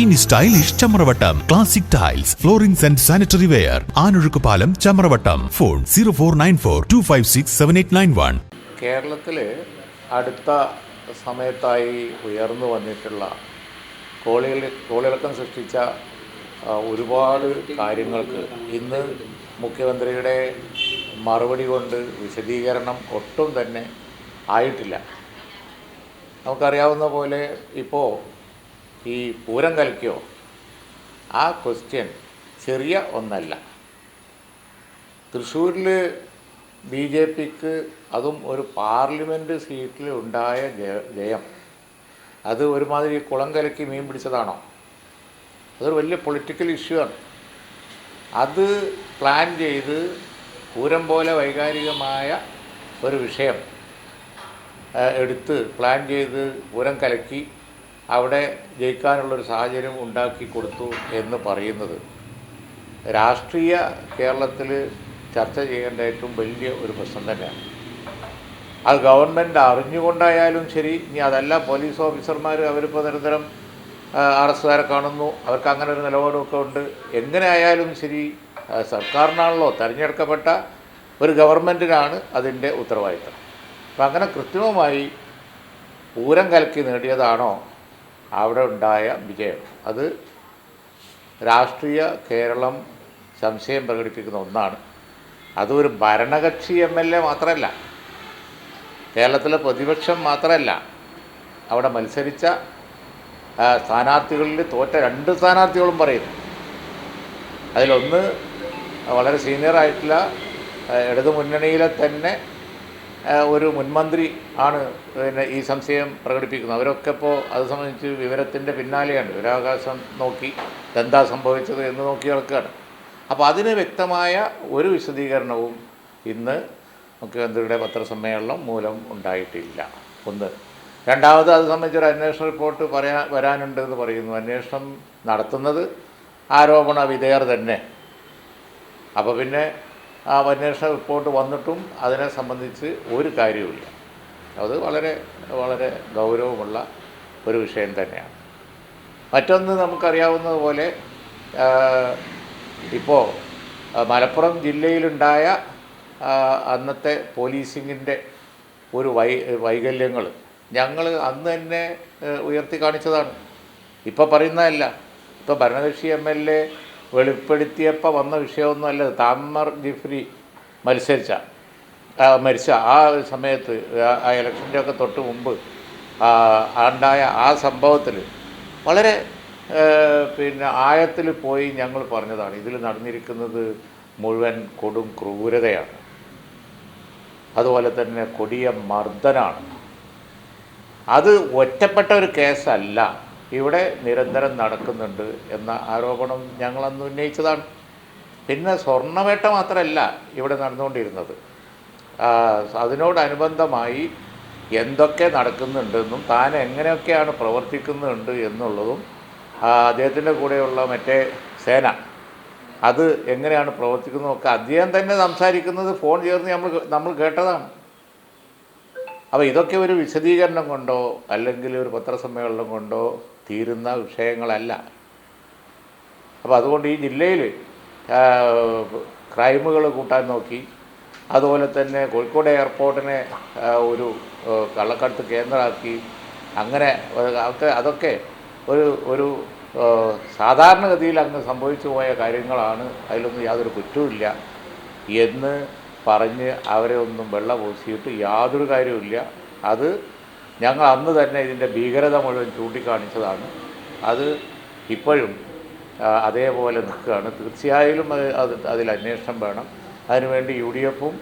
ഇനി stylish Chamravattam. Classic tiles floorings and sanitary ware Anozhukkupalam Chamravattam. Phone zero four nine four two five six seven eight nine one കേരളത്തിൽ അടുത്ത സമയത്തായി ഉയർന്നു വന്നിട്ടുള്ള കോളികൾ കോളിളക്കം സൃഷ്ടിച്ച ഒരുപാട് കാര്യങ്ങൾക്ക് ഇന്ന് മുഖ്യമന്ത്രിയുടെ മറുപടി കൊണ്ട് വിശദീകരണം ഒട്ടും തന്നെ ആയിട്ടില്ല. നമുക്കറിയാവുന്ന പോലെ ഇപ്പോൾ ഈ പൂരം കലക്കിയോ ആ ക്വസ്റ്റ്യൻ ചെറിയ ഒന്നല്ല. തൃശ്ശൂരിൽ ബി ജെ പിക്ക് അതും ഒരു പാർലമെന്റ് സീറ്റിൽ ഉണ്ടായ ജയം. അത് ഒരുമാതിരി കുളം കലക്കി മീൻ പിടിച്ചതാണോ? അതൊരു വലിയ പൊളിറ്റിക്കൽ ഇഷ്യൂ ആണ്. അത് പ്ലാൻ ചെയ്ത് പൂരം പോലെ വൈകാരികമായ ഒരു വിഷയം എടുത്ത് പ്ലാൻ ചെയ്ത് പൂരം കലക്കി അവിടെ ജയിക്കാനുള്ളൊരു സാഹചര്യം ഉണ്ടാക്കി കൊടുത്തു എന്ന് പറയുന്നത്. രാഷ്ട്രീയ കേരളത്തിൽ ചർച്ച ചെയ്യേണ്ട ഏറ്റവും വലിയ ഒരു പ്രശ്നം തന്നെയാണ്. അത് ഗവൺമെന്റ് അറിഞ്ഞുകൊണ്ടായാലും ശരി ഇനി അതല്ല പോലീസ് ഓഫീസർമാർ അവരിപ്പോൾ നിരന്തരം അറസ്റ്റുകാരെ കാണുന്നു അവർക്ക് അങ്ങനെ ഒരു നിലപാടുമൊക്കെ ഉണ്ട്. എങ്ങനെ ആയാലും ശരി സർക്കാരിനാണല്ലോ തിരഞ്ഞെടുക്കപ്പെട്ട ഒരു ഗവൺമെന്റിനാണ് അതിന്റെ ഉത്തരവാദിത്തം. അപ്പം അങ്ങനെ കൃത്രിമമായി പൂരം കലക്കി നേടിയതാണോ അവിടെ ഉണ്ടായ വിജയം. അത് രാഷ്ട്രീയ കേരളം സംശയം പ്രകടിപ്പിക്കുന്ന ഒന്നാണ്. അതൊരു ഭരണകക്ഷി എം എൽ എ മാത്രമല്ല കേരളത്തിലെ പ്രതിപക്ഷം മാത്രമല്ല അവിടെ മത്സരിച്ച സ്ഥാനാർത്ഥികളിൽ തോറ്റ രണ്ട് സ്ഥാനാർത്ഥികളും പറയുന്നു. അതിലൊന്ന് വളരെ സീനിയർ ആയിട്ടുള്ള ഇടതു മുന്നണിയിലെ തന്നെ ഒരു മുൻമന്ത്രി ആണ് പിന്നെ ഈ സംശയം പ്രകടിപ്പിക്കുന്നത്. അവരൊക്കെ ഇപ്പോൾ അത് സംബന്ധിച്ച് വിവരത്തിന്റെ പിന്നാലെയാണ്. വിവരാവകാശം നോക്കി എന്താ സംഭവിച്ചത് എന്ന് നോക്കി നടക്കുകയാണ്. അപ്പോൾ അതിന് വ്യക്തമായ ഒരു വിശദീകരണവും ഇന്ന് മുഖ്യമന്ത്രിയുടെ പത്രസമ്മേളനം മൂലം ഉണ്ടായിട്ടില്ല. ഒന്ന്. രണ്ടാമത് അത് സംബന്ധിച്ചൊരു അന്വേഷണ റിപ്പോർട്ട് പറയാ വരാനുണ്ട് എന്ന് പറയുന്നു. അന്വേഷണം നടത്തുന്നത് ആരോപണ വിധേയർ തന്നെ. അപ്പോൾ പിന്നെ ആ അന്വേഷണ റിപ്പോർട്ട് വന്നിട്ടും അതിനെ സംബന്ധിച്ച് ഒരു കാര്യവുമില്ല. അത് വളരെ വളരെ ഗൗരവമുള്ള ഒരു വിഷയം തന്നെയാണ്. മറ്റൊന്ന് നമുക്കറിയാവുന്നതുപോലെ ഇപ്പോൾ മലപ്പുറം ജില്ലയിലുണ്ടായ അന്നത്തെ പോലീസിങ്ങിന്റെ ഒരു വൈ വൈകല്യങ്ങൾ ഞങ്ങൾ അന്ന് തന്നെ ഉയർത്തി കാണിച്ചതാണ്. ഇപ്പോൾ പറയുന്നതല്ല. ഇപ്പോൾ ഭരണകക്ഷി എം എൽ എ വെളിപ്പെടുത്തിയപ്പോൾ വന്ന വിഷയമൊന്നുമല്ല അല്ല. താമർ ജിഫ്രി മത്സരിച്ച മരിച്ച ആ സമയത്ത് ആ ഇലക്ഷന്റെ ഒക്കെ തൊട്ട് മുമ്പ് ഉണ്ടായ ആ സംഭവത്തിൽ വളരെ പിന്നെ ആയത്തിൽ പോയി ഞങ്ങൾ പറഞ്ഞതാണ്. ഇതിൽ നടന്നിരിക്കുന്നത് മുഴുവൻ കൊടും ക്രൂരതയാണ്. അതുപോലെ തന്നെ കൊടിയ മർദ്ദനാണ്. അത് ഒറ്റപ്പെട്ട ഒരു കേസല്ല. ഇവിടെ നിരന്തരം നടക്കുന്നുണ്ട് എന്ന ആരോപണം ഞങ്ങളന്ന് ഉന്നയിച്ചതാണ്. പിന്നെ സ്വർണവേട്ട മാത്രമല്ല ഇവിടെ നടന്നുകൊണ്ടിരുന്നത്. അതിനോടനുബന്ധമായി എന്തൊക്കെ നടക്കുന്നുണ്ടെന്നും താൻ എങ്ങനെയൊക്കെയാണ് പ്രവർത്തിക്കുന്നുണ്ട് എന്നുള്ളതും അദ്ദേഹത്തിന്റെ കൂടെയുള്ള മറ്റേ സേന അത് എങ്ങനെയാണ് പ്രവർത്തിക്കുന്നതൊക്കെ അദ്ദേഹം തന്നെ സംസാരിക്കുന്നത് ഫോൺ ചേർന്ന് നമ്മൾ നമ്മൾ കേട്ടതാണ്. അപ്പോൾ ഇതൊക്കെ ഒരു വിശദീകരണം കൊണ്ടോ അല്ലെങ്കിൽ ഒരു പത്രസമ്മേളനം കൊണ്ടോ തീരുന്ന വിഷയങ്ങളല്ല. അപ്പോൾ അതുകൊണ്ട് ഈ ജില്ലയിൽ ക്രൈമുകൾ കൂട്ടാൻ നോക്കി. അതുപോലെ തന്നെ കോഴിക്കോട് എയർപോർട്ടിനെ ഒരു കള്ളക്കടത്ത് കേന്ദ്രമാക്കി. അങ്ങനെ അതൊക്കെ അതൊക്കെ ഒരു ഒരു സാധാരണഗതിയിൽ അങ്ങ് സംഭവിച്ചു പോയ കാര്യങ്ങളാണ്. അതിലൊന്നും യാതൊരു കുറ്റവുമില്ല. എന്ന് പറഞ്ഞ് അവരെ ഒന്നും വെള്ളം പൂശിയിട്ട് യാതൊരു കാര്യവുമില്ല. അത് ഞങ്ങൾ അന്ന് തന്നെ ഇതിന്റെ ഭീകരത മുഴുവൻ ചൂണ്ടിക്കാണിച്ചതാണ്. അത് ഇപ്പോഴും അതേപോലെ നിൽക്കുകയാണ്. തീർച്ചയായും അത് അത് അതിൽ അന്വേഷണം വേണം. അതിനുവേണ്ടി യു ഡി എഫും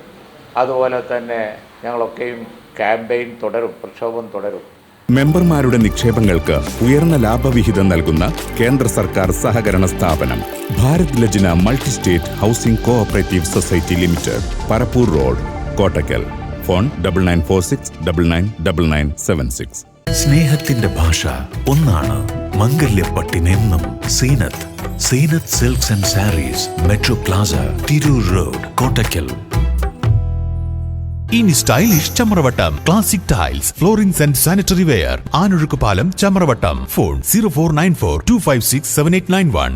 അതുപോലെ തന്നെ ഞങ്ങളൊക്കെയും ക്യാമ്പയിൻ തുടരും പ്രക്ഷോഭം തുടരും. മെമ്പർമാരുടെ നിക്ഷേപങ്ങൾക്ക് ഉയർന്ന ലാഭവിഹിതം നൽകുന്ന കേന്ദ്ര സർക്കാർ സഹകരണ സ്ഥാപനം Bharat Lajna multi state housing cooperative society limited Parappur road Kottakkal. Phone double nine four six double nine double nine seven six. സ്നേഹത്തിന്റെ ഭാഷ ഒന്നാണ് മംഗല്യപ്പട്ടിനെന്നും Zeenath Zeenath silks and saris metro plaza Tirur road Kottakkal. ഇനി stylish Chamravattam classic tiles floorings and sanitary ware Anozhukku palam Chamravattam. Phone zero four nine four two five six seven eight nine one.